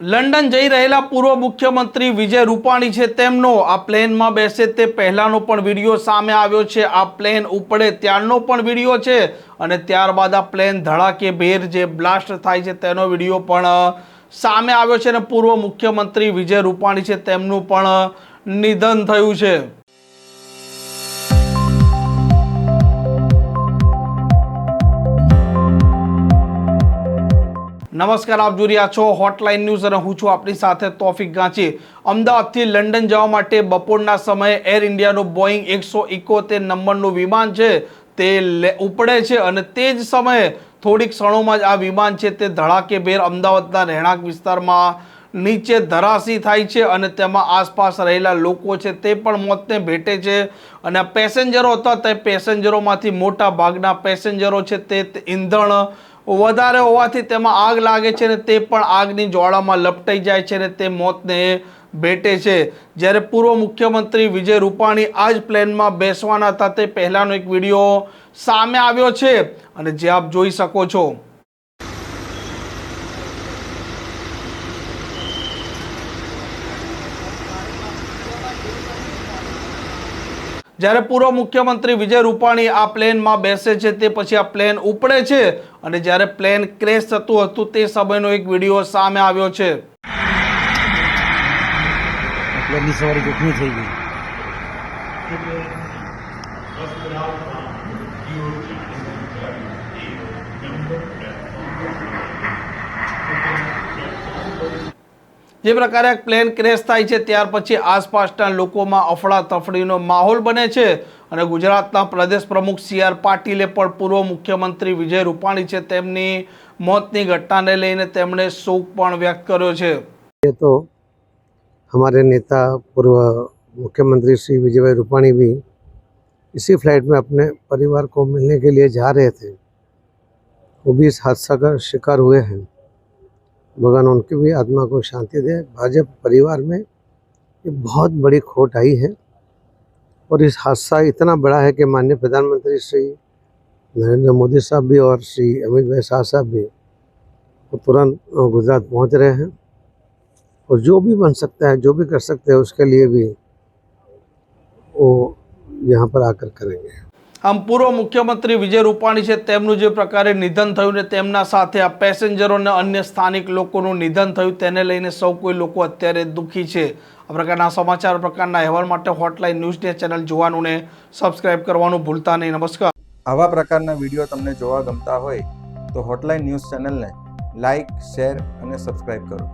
London જઈ રહેલા પૂર્વ મુખ્યમંત્રી વિજય રૂપાણી છે. તેમનો આ પ્લેનમાં બેસે તે પહેલાંનો પણ વીડિયો સામે આવ્યો છે. આ પ્લેન ઉપડે ત્યારનો પણ વીડિયો છે અને ત્યારબાદ આ પ્લેન ધડાકે ભેર જે બ્લાસ્ટ થાય છે તેનો વીડિયો પણ સામે આવ્યો છે અને પૂર્વ મુખ્યમંત્રી વિજય રૂપાણી છે તેમનું પણ નિધન થયું છે. નમસ્કાર, આપ જોઈ રહ્યા છો હોટલાઇન ન્યૂઝ અને હું છું આપની સાથે તોફિક ગાંચી અમદાવાદથી લંડન જવા માટે બપોરના સમયે એર ઇન્ડિયાનું બોઈંગ એકસો ઇકોતેર નંબરનું વિમાન છે તે લે- ઉપડે છે અને તે જ સમયે થોડીક ક્ષણોમાં જ આ વિમાન છે તે ધડાકેભેર અમદાવાદના રહેણાંક વિસ્તારમાં નીચે ધરાશી થાય છે અને તેમાં આસપાસ રહેલા લોકો છે તે પણ મોતને ભેટે છે અને પેસેન્જરો હતા તે પેસેન્જરોમાંથી મોટા ભાગના પેસેન્જરો છે તે, ઈંધણ વધારે હોવાથી તેમાં આગ લાગે છે ને તે પણ આગની જ્વાળામાં લપટાઈ જાય છે ને તે મોતને ભેટે છે. જ્યારે પૂર્વ મુખ્યમંત્રી વિજય રૂપાણી આ જ પ્લેનમાં બેસવાના હતા, તે પહેલાંનો એક વીડિયો સામે આવ્યો છે અને જે આપ જોઈ શકો છો. જ્યારે પૂર્વ મુખ્યમંત્રી વિજય રૂપાણી આ પ્લેનમાં બેસે છે તે પછી આ પ્લેન ઉપડે છે અને જ્યારે પ્લેન ક્રેશ થતું હતું તે સમયનો એક વીડિયો સામે આવ્યો છે. પ્લેનની સવારી જોખમી થઈ ગઈ. જે પ્રકારે આ પ્લેન ક્રેશ થાય છે ત્યાર પછી આસપાસના લોકોમાં અફડા તફડીનો માહોલ બને છે અને ગુજરાતના પ્રદેશ પ્રમુખ સી આર પાટીલે પણ પૂર્વ મુખ્યમંત્રી વિજય રૂપાણી છે તેમની મોતની ઘટનાને લઈને તેમણે શોક પણ વ્યક્ત કર્યો છે ये तो हमारे नेता पूर्व मुख्यमंत्री श्री विजय भाई रूपाणी भी इसी फ्लाइट में अपने परिवार को मिलने के लिए जा रहे थे वो भी इस हादसा का शिकार हुए हैं भगवान उनकी भी आत्मा को शांति दे। भाजपा परिवार में ये बहुत बड़ी खोट आई है और इस हादसा इतना बड़ा है कि माननीय प्रधानमंत्री श्री नरेंद्र मोदी साहब भी और श्री अमित भाई शाह साहब भी वो तुरंत गुजरात पहुँच रहे हैं और जो भी बन सकता है, जो भी कर सकते हैं, उसके लिए भी वो यहाँ पर आकर करेंगे। આમ પૂર્વ મુખ્યમંત્રી વિજય રૂપાણી છે, તેમનું જે પ્રકારે નિધન થયું ને તેમના સાથે આ પેસેન્જરો અને અન્ય સ્થાનિક લોકોનું નિધન થયું, તેને લઈને સૌ કોઈ લોકો અત્યારે દુઃખી છે. આ પ્રકારના સમાચાર પ્રકારના અહેવાલ માટે હોટલાઇન ન્યૂઝને ચેનલ જોવાનું ને સબસ્ક્રાઇબ કરવાનું ભૂલતા નહીં. નમસ્કાર. આવા પ્રકારના વીડિયો તમને જોવા ગમતા હોય તો હોટલાઇન ન્યૂઝ ચેનલને લાઇક શેર અને સબસ્ક્રાઇબ કરો.